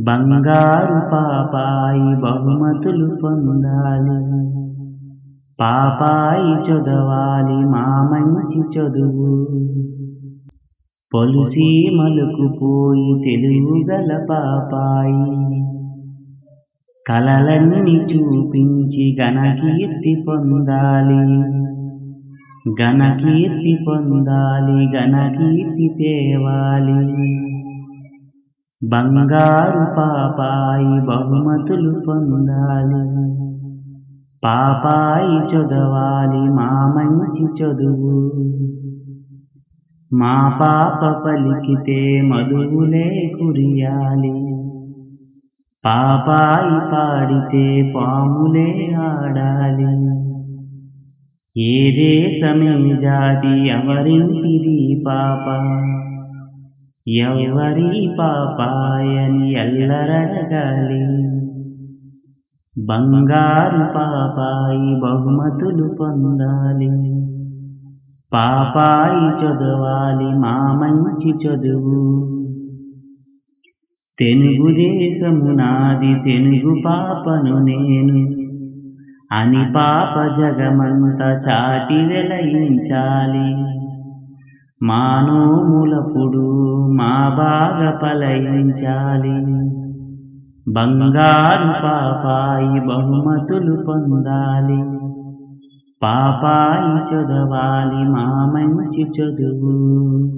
బంగారు పాపాయి బహుమతులు పొందాలి. పాపాయి చదవాలి మా మంచి చదువు. పొలుసి మలుకుపోయి తెలుగుగల పాపాయి. కలలన్నీ చూపించి ఘనకీర్తి పొందాలి. ఘనకీర్తి పొందాలి ఘనకీర్తి తేవాలి. బంగారు పాపాయి బహుమతులు పొందాలి. పాపాయి చదవాలి మా మంచి చదువు. మా పాప పలికితే మధువులే కురియాలి. పాపాయి పాడితే పాములే ఆడాలి. ఏ దేశమే జాతి ఎవరింటిది పాప? ఎవరి పాపాయని ఎల్లరడగాలి. బంగారు పాపాయి బహుమతులు పొందాలి. పాపాయి చదవాలి మా మంచి చదువు. తెలుగుదేశము నాది తెలుగు పాపను నేను. అని పాప జగమంత చాటి వెలయించాలి. మానోములపుడు మా బాధ పలయించాలి. బంగారు పాపాయి బహుమతులు పొందాలి. పాపాయి చదవాలి మా మంచి చదువు.